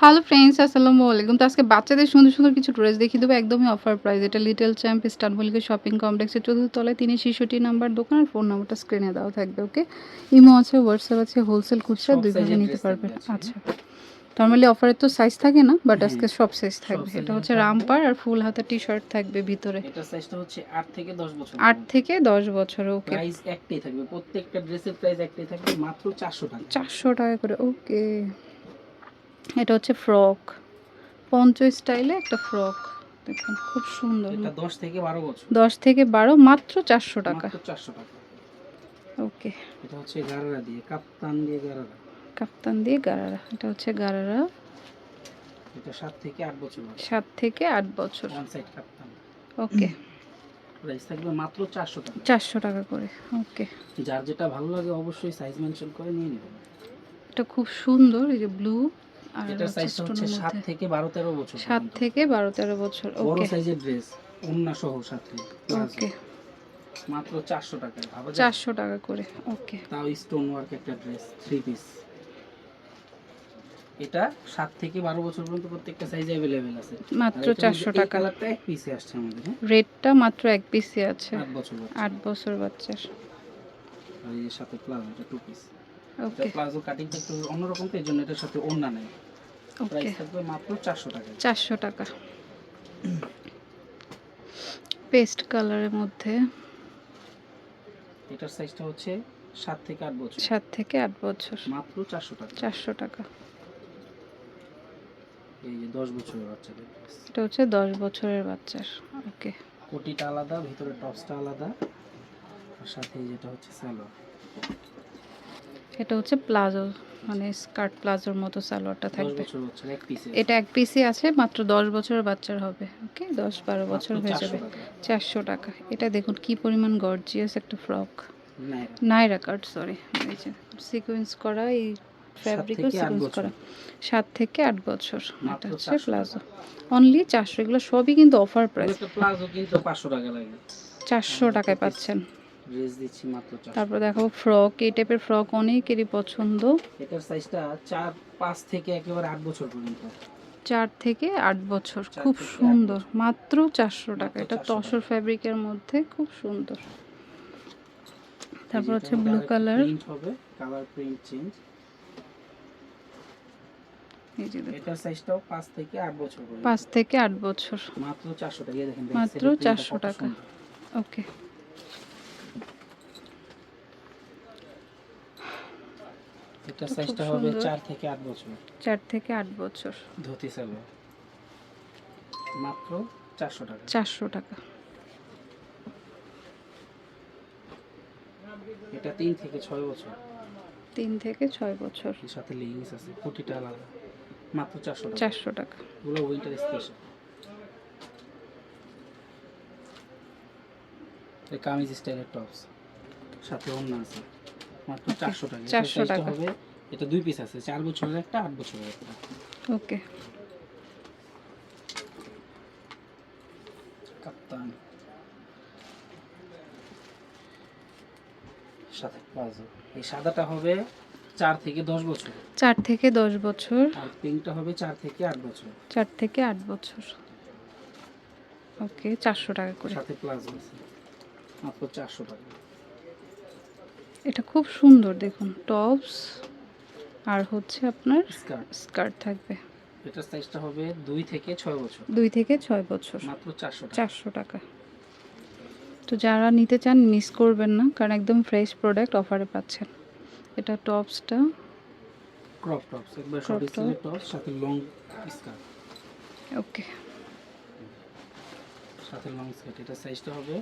Hello friends আসসালামু আলাইকুম। তো আজকে বাচ্চাদের সুন্দর সুন্দর কিছু ড্রেস দেখিয়ে দেবো। একদমই অফার প্রাইস এটা লিটল চ্যাম্প ইস্তানবুলিকে শপিং কমপ্লেক্সের চতুর্থ তলায় তিনি শিশুটি নাম্বার দোকান। আর ফোন নাম্বারটা স্ক্রিনে দেওয়া থাকবে ওকে ইমো আছে হোয়াটসঅ্যাপ আছে হোলসেল খুচরা সব দুই ভাবে নিতে পারবেন। আচ্ছা। নর্মালি অফারের তো সাইজ থাকে না বাট আজকে সব সাইজ থাকবে। এটা হচ্ছে। রামপার আর ফুল হাতা টি শার্ট থাকবে ভিতরে। এটা সাইজটা হচ্ছে 8 থেকে 10 বছর আট থেকে দশ বছর ওকে প্রাইস একটাই থাকবে। প্রত্যেকটা ড্রেসের প্রাইস একটাই থাকবে মাত্র 400 টাকা। চারশো টাকা করে ওকে এটা হচ্ছে ফ্রক। পঞ্চ স্টাইলে একটা ফ্রক। দেখুন খুব সুন্দর। এটা 10 থেকে 12 বছর। দশ থেকে বারো মাত্র চারশো টাকা। মাত্র 400 টাকা। ওকে। এটা হচ্ছে গারারা দিয়ে কাপ্তান দিয়ে গারারা। কাপ্তান দিয়ে গারারা। এটা হচ্ছে গারারা। এটা 7 থেকে 8 বছর সাত থেকে আট বছর। ওয়ান সাইড কাপ্তান। ওকে। প্রাইস থাকবে মাত্র 400 টাকা। চারশো টাকা করে। ওকে। যার যেটা ভালো লাগে অবশ্যই সাইজ মেনশন করে নিয়ে নেবেন। এটা খুব সুন্দর এই যে ব্লু এটা সাইজটা হচ্ছে স্টোনের 7 থেকে 12 13 বছর সাত থেকে বারো তেরো বছর বড় সাইজের ড্রেস ওন্না সহ সাথে ওকে মাত্র 400 টাকায় ভাবা যায়? চারশো টাকা করে ওকে তাও স্টোন ওয়ার্ক একটা ড্রেস থ্রি পিস এটা সাত থেকে বারো বছর পর্যন্ত প্রত্যেকটা সাইজ অ্যাভেলেবেল আছে। মাত্র চারশো টাকা। কালারটা এক পিসে আসছে আমাদের হ্যাঁ? রেটটা মাত্র এক পিসি আছে। আট বছর। আট বছর বাচ্চার। আর এই সাথে প্লাজো এটা টু পিস ওকে প্লাজো কাটিংটা একটু অন্যরকম তো এই জন্য এটার সাথে ওন্না নেই। ওকে প্রাইস থাকবে মাত্র চারশো টাকা। চারশো টাকা। পেস্ট কালারের মধ্যে। এটার সাইজটা হচ্ছে সাত থেকে আট বছর। সাত থেকে আট বছর। মাত্র চারশো টাকা। চারশো টাকা। এই যে দশ বছরের বাচ্চাদের। এটা হচ্ছে দশ বছরের বাচ্চার। ওকে কোটিটা আলাদা ভিতরে টপসটা আলাদা। আর সাথে যেটা হচ্ছে সালোয়ার এটা হচ্ছে প্লাজো মানে স্কার্ট প্লাজোর মতো সালোয়ারটা থাকবে। বছর এটা এক পিসি আছে মাত্র দশ বছরের বাচ্চার হবে ওকে? দশ বারো বছর হয়ে যাবে। চারশো টাকা। এটা দেখুন কি পরিমাণ গর্জিয়াস একটা frock Naira cut sorry sequence করা এই ফ্যাব্রিকও সিকোয়েন্স বছর। করা। সাত থেকে আট বছর। এটা হচ্ছে প্লাজো। অনলি চারশো এগুলো সবই কিন্তু অফার প্রাইস প্লাজো কিন্তু পাঁচশো টাকা লাগে। চারশো টাকায় পাচ্ছেন। ড্রেস দিচ্ছি মাত্র তারপর দেখাবো ফ্রক এই টাইপের ফ্রক অনেকেরই পছন্দ। এটার সাইজটা চার পাঁচ থেকে একেবারে আট বছর পর্যন্ত। চার থেকে আট বছর খুব সুন্দর। মাত্র চারশো টাকা। এটা 400 তসর ফ্যাব্রিকের মধ্যে খুব সুন্দর। তারপর হচ্ছে ব্লু কালার হবে কালার প্রিন্ট চেঞ্জ এটার সাইজটাও পাঁচ থেকে আট বছর পর্যন্ত। পাঁচ থেকে আট বছর। মাত্র চারশো টাকা। এই দেখেন মাত্র 400 টাকা। ওকে খুব সাইজটা হবে সুন্দর। চার থেকে আট বছর। চার থেকে আট বছর। ধুতি সালোয়ার মাত্র চারশো টাকা। চারশো টাকা। এটা তিন থেকে ছয় বছর। তিন থেকে ছয় বছর। এর সাথে লিঙ্কস আছে প্রতিটা আলাদা। মাত্র চারশো টাকা। চারশো টাকা। এগুলো উইন্টার স্পেশাল এই কামিজ স্টাইলের টপস সাথে অন্য আছে। মাত্র Okay, চারশো টাকা। 400 এটার size টা টাকা। হবে এটা দুই পিস আছে চার বছরের একটা আট বছরের একটা। ওকে। কাপ্তান। সাথে প্লাজো এই সাদাটা হবে চার থেকে দশ বছর। চার থেকে দশ বছর। আর পিঙ্কটা হবে চার থেকে আট বছর। চার থেকে আট বছর। ওকে চারশো টাকা করে। সাথে প্লাজো আছে। মাত্র চারশো টাকা। এটা খুব সুন্দর দেখুন টপস আর হচ্ছে আপনার স্কার্ট থাকবে। এটার সাইজটা হবে দুই থেকে ছয় বছর। দুই থেকে ছয় বছর। মাত্র চারশো টাকা। চারশো টাকা। তো যারা নিতে চান মিস করবেন না কারণ একদম ফ্রেশ প্রোডাক্ট অফারে পাচ্ছেন। এটা টপসটা ক্রপ টপস একবার শর্ট। স্টাইলের টপস সাথে লং স্কার্ট ওকে সাথে লং স্কার্ট এটা সাইজটা হবে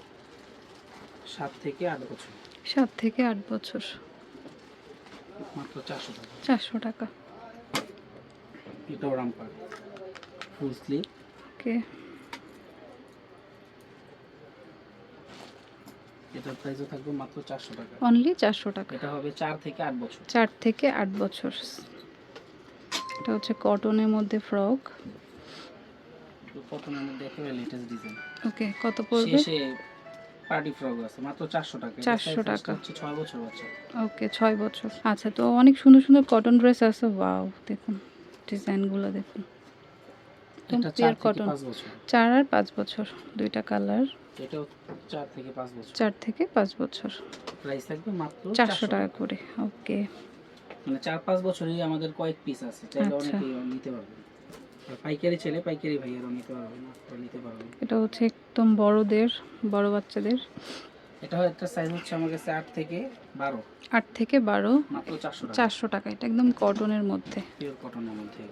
সাত থেকে আট বছর। সাত থেকে আট বছর। মাত্র চারশো টাকা। চারশো টাকা। এটাও রামপার ফুল স্লিভ ওকে। এটার প্রাইসও থাকবে মাত্র চারশো টাকা। অনলি চারশো টাকা। এটা হবে চার থেকে আট বছর। চার থেকে আট বছর। এটা হচ্ছে কটনের মধ্যে ফ্রক কটনের মধ্যে একেবারে লেটেস্ট ডিজাইন ওকে কত পড়বে? পার্টি ফ্রক আছে মাত্র চারশো টাকা। 400 টাকা। হচ্ছে ছয় বছর বাচ্চা। ওকে ছয় বছর। আচ্ছা তো অনেক সুন্দর সুন্দর কটন ড্রেস আছে। ওয়াও দেখুন ডিজাইনগুলো দেখুন। পিওর কটন পাঁচ চার আর পাঁচ বছর দুইটা কালার এটাও থেকে পাঁচ বছর। চার থেকে পাঁচ বছর। প্রাইস থাকবে মাত্র চারশো টাকা করে ওকে। মানে চার পাঁচ বছরই আমাদের কয়েক পিস আছে চাইলে। অনেকেই নিতে পারবেন আর পাইকারি ছেলে পাইকারি ভাইয়েরও নিতে পারবেন আপনারা নিতে পারবেন এটা হচ্ছে একদম বড়দের বড় বাচ্চাদের। এটা একটা সাইজ হচ্ছে আমার কাছে আট থেকে বারো। আট থেকে বারো মাত্র চারশো টাকা। চারশো টাকা এটা একদম কটনের মধ্যে। পিওর কটনের মধ্যে।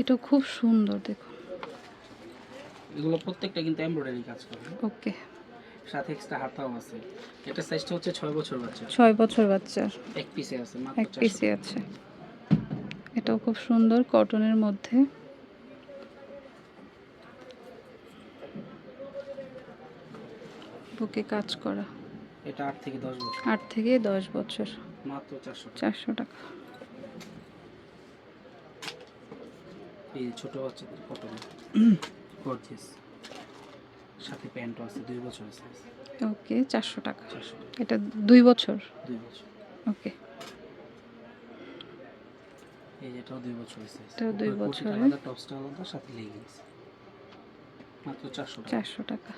এটা খুব সুন্দর দেখুন। এগুলো প্রত্যেকটা কিন্তু এমব্রয়ডারি কাজ করবে ওকে। সাথে এক্সট্রা হাতাও আছে। এটা সাইজটা হচ্ছে ছয় বছর বাচ্চা ছয় বছর বাচ্চার। এক পিসে আছে মাত্র এক পিসে আছে। এটাও খুব সুন্দর কটনের মধ্যে। বুকে কাজ করা। এটা আট থেকে দশ বছর। আট থেকে দশ বছর। মাত্র চারশো টাকা। চারশো টাকা। এই ছোট বাচ্চাদের কটন। গর্জিয়াস সাথে প্যান্টও আছে দুই বছরের সাইজ ওকে চারশো টাকা। চারশো এটা দুই বছর? দুই বছর। ওকে। এই যেটাও দুই বছরের সাইজ এটাও দুই বছরের। আলাদা টপসটা আলাদা সাথে লেগিংস মাত্র চারশো চারশো টাকা।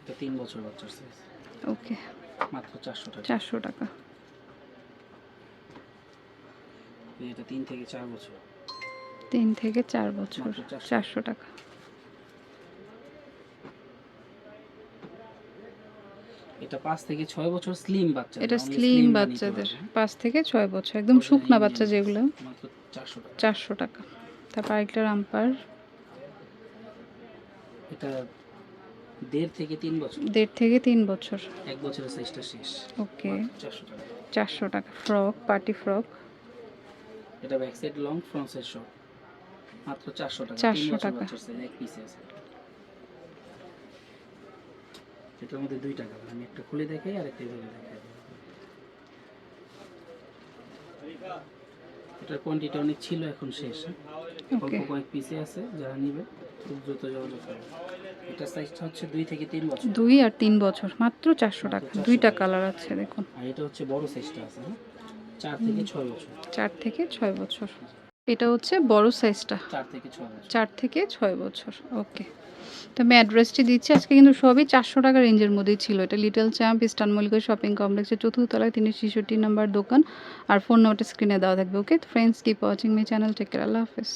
এটা তিন বছর বাচ্চার সাইজ ওকে। মাত্র চারশো টাকা। চারশো টাকা। এই এটা তিন থেকে চার বছর। তিন থেকে চার বছর। চারশো টাকা। এটা পাঁচ থেকে ছয় বছর স্লিম বাচ্চা এটা স্লিম বাচ্চাদের পাঁচ থেকে ছয় বছর একদম শুকনা বাচ্চা যেগুলো মাত্র চারশো টাকা। চারশো টাকা। তারপর আরেকটা রামপার। এটা দেড় থেকে তিন বছর। দেড় থেকে তিন বছর। এক বছরের সাইজটা শেষ। ওকে চারশো টাকা। চারশো টাকা ফ্রক পার্টি ফ্রক এটা back side long front side short মাত্র চারশো টাকা। 400 টাকা। এক পিসে আছে। এটার মধ্যে দুই টাকা আমি একটা খুলে দেখাই আর একটা এভাবে দেখাই। এটার কোয়ান্টিটি অনেক ছিল এখন শেষ? অল্প কয়েক পিসে আছে যারা নিবে খুব দ্রুত যোগাযোগ করবে। এটা সাইজটা হচ্ছে দুই থেকে তিন বছর। দুই আর তিন বছর মাত্র চারশো টাকা। দুইটা কালার আছে দেখুন। আর এটা হচ্ছে বড় সাইজটা আছে হ্যাঁ? চার থেকে ছয় বছর। চার থেকে ছয় বছর। এটা হচ্ছে বড় সাইজটা চার থেকে ছয় বছর। ওকে তো আমি অ্যাড্রেসটি দিচ্ছি। আজকে কিন্তু সবই চারশো টাকা রেঞ্জের মধ্যেই ছিল। এটা লিটল চ্যাম্প ইস্টার্ন মল্লিকের শপিং কমপ্লেক্সের চতুর্থ তিনি ছেষট্টি নাম্বার দোকান। আর ফোন নাম্বারটা স্ক্রিনে দেওয়া থাকবে okay friends keep watching my channel take care আল্লাহ হাফেজ।